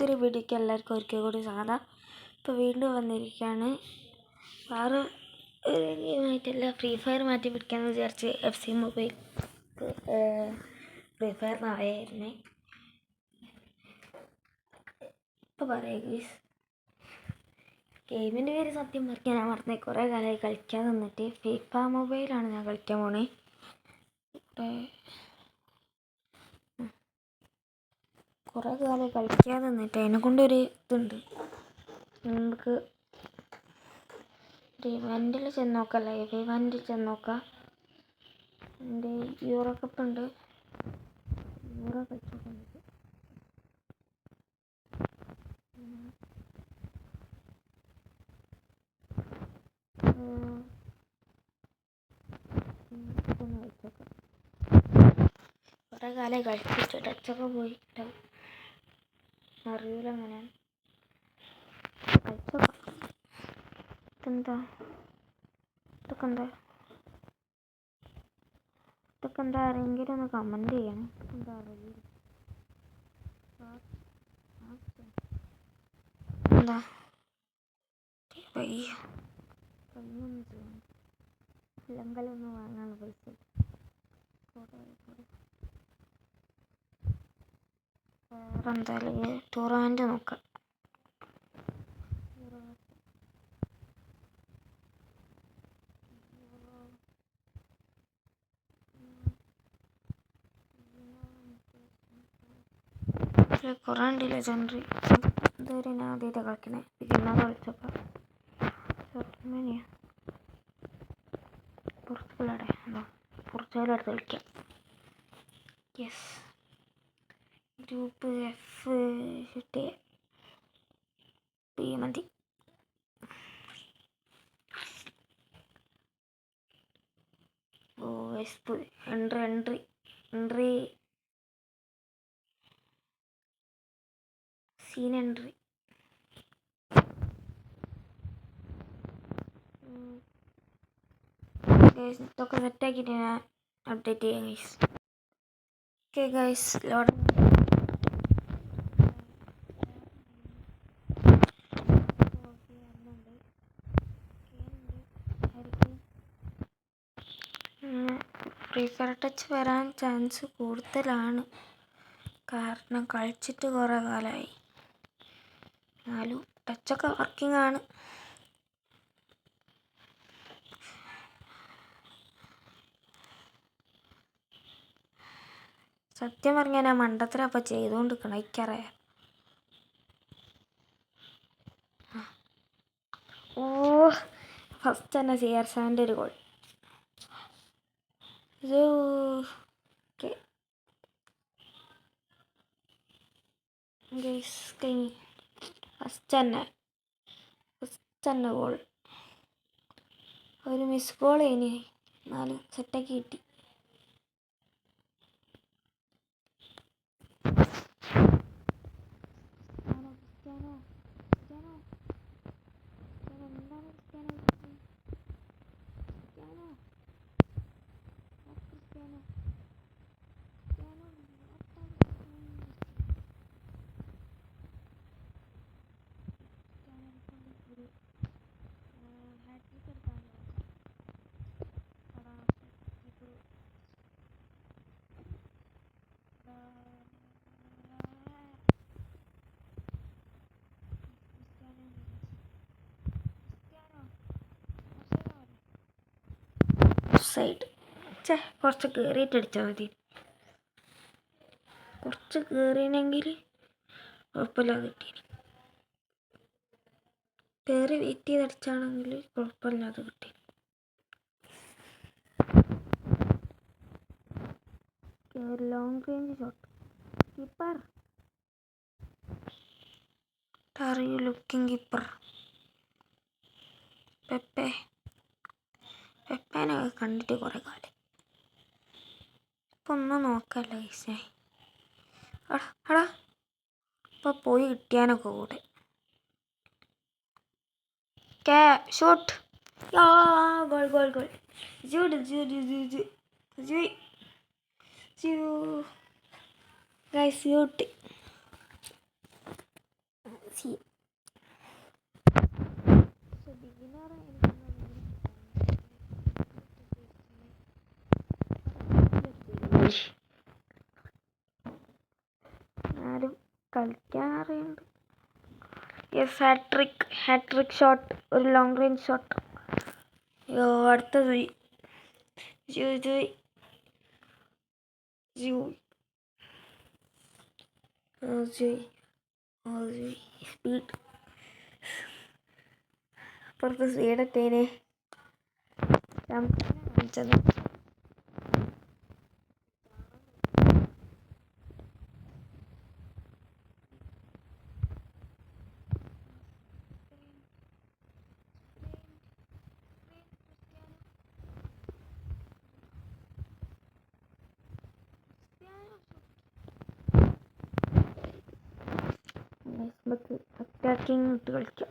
പുതിയൊരു വീഡിയോയ്ക്ക് എല്ലാവർക്കും ഒരിക്കൽ കൂടി സ്വാഗതം ഇപ്പോൾ വീണ്ടും വന്നിരിക്കുകയാണ്. വേറെ ഒരു ഗെയിമായിട്ടല്ല ഫ്രീ ഫയർ മാറ്റി പിടിക്കാമെന്ന് വിചാരിച്ച് F C mobile free fire നായായിരുന്നേ ഇപ്പോൾ പറയാം ഗീസ് ഗെയിമിന്റെ പേര് സത്യം പറഞ്ഞാൽ ഞാൻ മറന്നേ. കുറേ കാലമായി കളിക്കാൻ നിന്നിട്ട് ഫിഫ മൊബൈലാണ് ഞാൻ കളിക്കാൻ പോണേ. കുറേ കാലം കളിക്കാതെ നിന്നിട്ട് അതിനെ കൊണ്ടൊരു ഇതുണ്ട് നമുക്ക് ഒരു ഇവന്റിൽ ചെന്ന് നോക്കാം ലൈവ് ഇവന്റിൽ ചെന്ന് നോക്കാം എന്റെ യൂറോ കപ്പ് ഉണ്ട് യൂറോ കളിച്ചോക്കാം കുറേ കാലം കളിച്ചിട്ട് ടച്ചൊക്കെ പോയി അറിയില്ല അങ്ങനെ ഇതെന്താ? ഇതൊക്കെ എന്താ? ആരെങ്കിലും ഒന്ന് കമന്റ് ചെയ്യണം. എന്താ അറിയില്ല. എന്താ? പയ്യ പയ്യൊന്നും ചെയ്യണം വാങ്ങാനുള്ള പൈസ. വേറെ എന്തായാലും ടൂർണമെന്റ് നോക്കാം. കുറേ ഉണ്ടല്ലേ ജനറി ഇതുവരെ ഞാൻ ആദ്യമായിട്ടാണ് കളിക്കണേ. പിന്നെ കളിച്ചപ്പോൾ ജർമ്മനിയാ പോർച്ചുഗലടെ അതോ പോർച്ചുഗലെടുത്ത് കളിക്കാം. യെസ് ഗ്രൂപ്പ് എഫ് കിട്ടിയ പി മതി entry entry entry scene entry ഇതൊക്കെ സെറ്റാക്കിയിട്ട് ഞാൻ അപ്ഡേറ്റ് ചെയ്യാം guys okay guys load. Fire touch വരാൻ ചാൻസ് കൂടുതലാണ്. കാരണം കളിച്ചിട്ട് കുറേ കാലമായി എന്നാലും ടച്ചൊക്കെ വർക്കിംഗ് ആണ്. സത്യം പറഞ്ഞാൽ ഞാൻ മണ്ടത്തിലപ്പം ചെയ്തുകൊണ്ട് എനിക്കറിയാം. ഓ ഫസ്റ്റ് തന്നെ സി ആർ സെവന്റെ ഒരു ഗോൾ ഇത് ഓക്കെ കഴിഞ്ഞ്. ഫസ്റ്റ് തന്നെ. ഫസ്റ്റ് തന്നെ ഗോൾ ഒരു മിസ് ഗോൾ ഇനി എന്നാലും സെറ്റാക്കി കിട്ടി ക്രിസ്ത്യാനോ ക്രിസ്ത്യാനോ ക്രിസ്ത്യാനോ ക്രിസ്ത്യാനോ എന്താണ് ക്രിസ്ത്യാനോ ചെയ്യുന്നത്? ക്രിസ്ത്യാനോ ആ Cristiano Cristiano what are you doing? Cristiano കൊണ്ട് ഒരു ഹാട്രിക് എടുക്കാനോ എടാ ഇത് എടാ ക്രിസ്ത്യാനോ ക്രിസ്ത്യാനോ സൈഡ്. ചേ കുറച്ച് കയറിയിട്ട് അടിച്ചാൽ മതി. കുറച്ച് കയറിയെങ്കിൽ കുഴപ്പമില്ലാതെ കിട്ടി കയറി വെയിറ്റ് ചെയ്ത് അടിച്ചാണെങ്കിൽ കുഴപ്പമില്ലാതെ കിട്ടി. Long range shot keeper are you looking keeper Pepe. വെപ്പാനൊക്കെ കണ്ടിട്ട് കുറേ കാലം. അപ്പോൾ ഒന്ന് നോക്കാമല്ലോ ഈസേ അടാ അടാ. ഇപ്പോൾ പോയി കിട്ടിയാനൊക്കെ കൂടെ. കേ shoot. Goal goal goal. Jude Jude Jude ജൂയ് ജൂ ഗൈസ് ഷൂട്ട്. സി. ബിഗിനർ എനിക്ക് ആരും കളിക്കാൻ അറിയുന്നുണ്ട് യെസ് ഹാട്രിക് ഹാട്രിക് ഷോട്ട് ഒരു ലോങ് റേഞ്ച് ഷോട്ട് അയ്യോ അടുത്ത ജുയി ജുയ് സ്പീഡ് പുറത്ത് കാണിച്ചത്. നമുക്ക് അറ്റാക്കിങ് ഇട്ട് കളിക്കാം.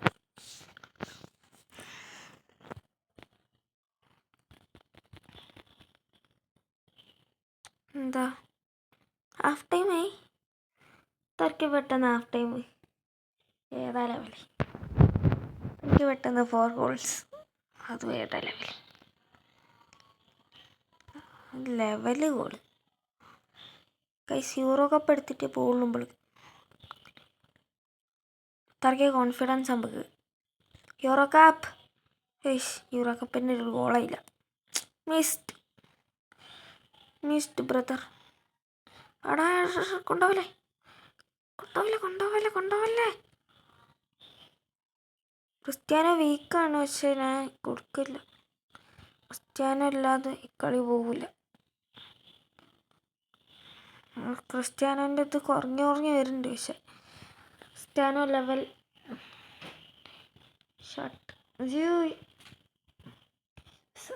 എന്താ? ഹാഫ് ആയി? ഇത്രയ്ക്ക് പെട്ടെന്ന് ഹാഫ് ടൈം ഏതാ ലെവൽ എനിക്ക് പെട്ടെന്ന് ഫോർ ഗോൾസ് അതും ഏതാ ലെവൽ ലെവൽ ഗോൾ കൈ സീറോ കപ്പ് എടുത്തിട്ട് പോകുള്ളൂ അത്രയ്ക്ക് കോൺഫിഡൻസ് നമുക്ക് യൂറോ കപ്പ് ഏഷ് യൂറോ കപ്പിന്റെ ഒരു ഗോളയില്ല മിസ്ഡ് മിസ്ഡ് ബ്രദർ അടാ കൊണ്ടുപോവല്ലേ? കൊണ്ടുപോവല്ലേ കൊണ്ടുപോവല്ലേ കൊണ്ടുപോവല്ലേ? ക്രിസ്ത്യാനോ വീക്കാണ് പക്ഷെ ഞാൻ കൊടുക്കില്ല. ക്രിസ്ത്യാനോ ഇല്ലാതെ കളി പോകില്ല ക്രിസ്ത്യാനോന്റെ ഇത് കുറഞ്ഞു കുറഞ്ഞു വരുന്നുണ്ട് പക്ഷെ ക്രിസ്ത്യാനോ ലെവൽ ഷോട്ട്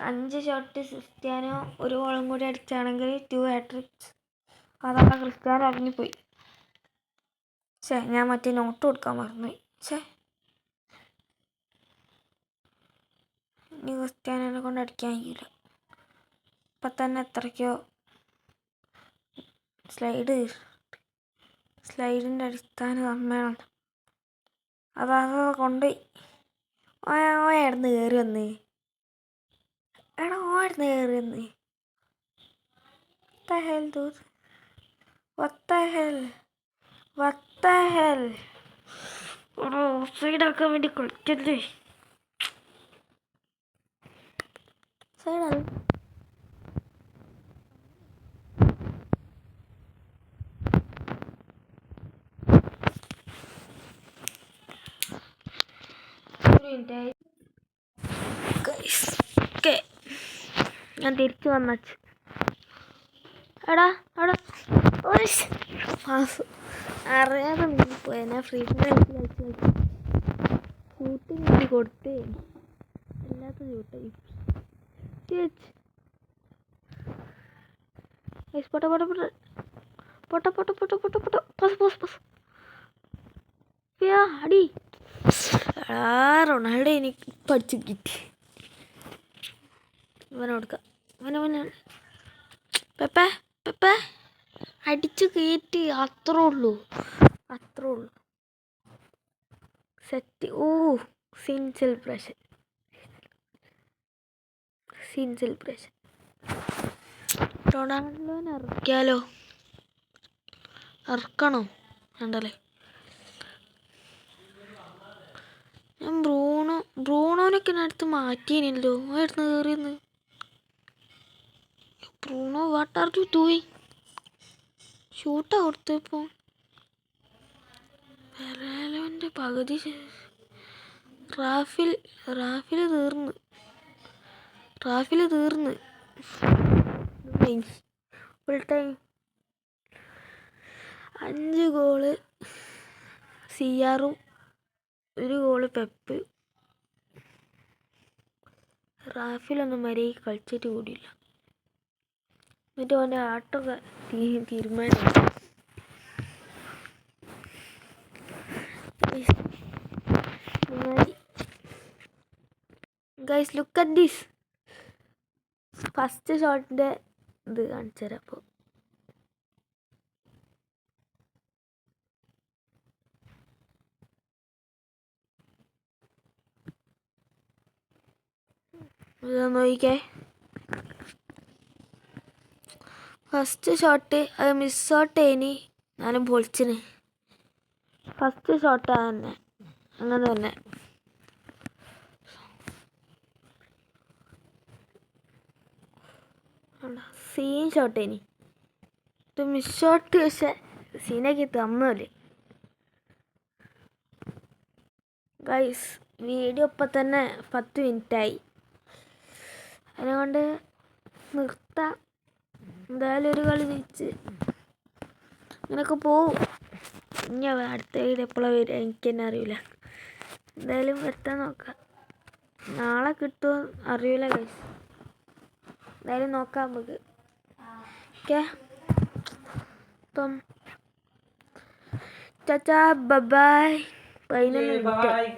അഞ്ച് ഷോട്ട് ക്രിസ്ത്യാനോ ഒരു ഗോളും കൂടി അടിച്ചാണെങ്കിൽ ടു ഹാട്രിക്സ് അതാണ് ക്രിസ്ത്യാനോ ഇറങ്ങിപ്പോയി. ഛേ ഞാൻ മറ്റേ നോട്ട് കൊടുക്കാൻ മറന്നുപോയി ഛേ. ഇനി ക്രിസ്ത്യാനോനെ കൊണ്ട് അടിക്കാൻ കഴിയില്ല ഇപ്പം തന്നെ എത്രയ്ക്കോ സ്ലൈഡ് സ്ലൈഡിന്റെ അടിസ്ഥാന സമ്മേളനം അതാ കൊണ്ട് ഓ ഓയായിരുന്നു കയറി വന്നേ? എടാ ഓയായിരുന്നു കയറി വന്നേ? ഹെൽ ദൂത് വത്ത ഹെൽ വത്ത ഹെൽ വേണ്ടി കളിക്കല്ലേ? സൈഡാണ് കളിച്ചല്ലേ സൈഡല്ല ഞാൻ തിരിച്ചു വന്നച്ച് എടാ എടാ. പാസ് അറിയാതെ പോയ. ഞാൻ ഫ്രീ ഫയർ കളിച്ച് കളിച്ച് ഷൂട്ടിങ് വേണ്ടി കൊടുത്തേ. അല്ലാത്ത ഏയ് പൊട്ട പൊട്ട പൊട്ട. പൊട്ട പൊട്ട പൊട്ട പൊട്ട പൊട്ട. പസ് പസ് പസ് അടി. ആ റൊണാൾഡോ എനിക്ക് പഠിച്ച് കിട്ടി. പെപ്പേ അടിച്ചു കയറ്റി അത്രേ ഉള്ളൂ. അത്രേ ഉള്ളൂ. സെറ്റ് ഓ സീൻ സെലിബ്രേഷൻ സീൻ സെലിബ്രേഷൻ റൊണാൾഡോനെ ഇറക്കിയാലോ? ഇറക്കണോ? വേണ്ടല്ലേ ഞാൻ ബ്രൂണോ ബ്രൂണോനൊക്കെ അടുത്ത് മാറ്റിയനല്ലോ. ആയിരുന്നു കയറിയെന്ന് Bruno what are you doing ഷൂട്ടാ കൊടുത്തപ്പോ പെരേലോന്റെ പകുതി റാഫിൽ റാഫിൽ തീർന്ന്. റാഫിൽ തീർന്ന്. ഫുൾ ടൈം അഞ്ച് ഗോൾ സിയാറും ഒരു ഗോൾ പെപ്പ്. റാഫിലൊന്നും മര്യാദയ്ക്ക് കളിച്ചിട്ട് കൂടിയില്ല. എന്നിട്ട് അവന്റെ തീ തീരുമാനം guys look at this first ഷോട്ടിന്റെ ഇത് കാണിച്ചു തരാം അപ്പോൾ ഇത് നോക്കിക്കേ ഫസ്റ്റ് ഷോട്ട് അത് മിസ്സോട്ട് ഇനി ഞാനും പൊളിച്ചിന്. ഫസ്റ്റ് ഷോട്ട് തന്നെ. അങ്ങനെ തന്നെ. സീൻ ഷോട്ട് ഇനി ഇത് മിസ് ഷോട്ട് പക്ഷെ സീനൊക്കെ തന്നല്ലേ ഗൈസ് വീഡിയോ ഇപ്പം തന്നെ പത്ത് മിനിറ്റായി അതുകൊണ്ട് നിർത്ത. എന്തായാലും ഒരു കളി ജയിച്ച്. ഇങ്ങനെയൊക്കെ പോവും. ഇനി അടുത്ത വീട് എപ്പോഴാണ് വരിക എനിക്ക് തന്നെ അറിയില്ല. എന്തായാലും വരുത്താൻ നോക്കാം. നാളെ കിട്ടുമോ അറിയില്ല ഗൈസ് എന്തായാലും നോക്കാം നമുക്ക്. ഓക്കെ. ഇപ്പം ചാച്ചാ ബബായ് പതിനൊന്ന് മിനിറ്റ്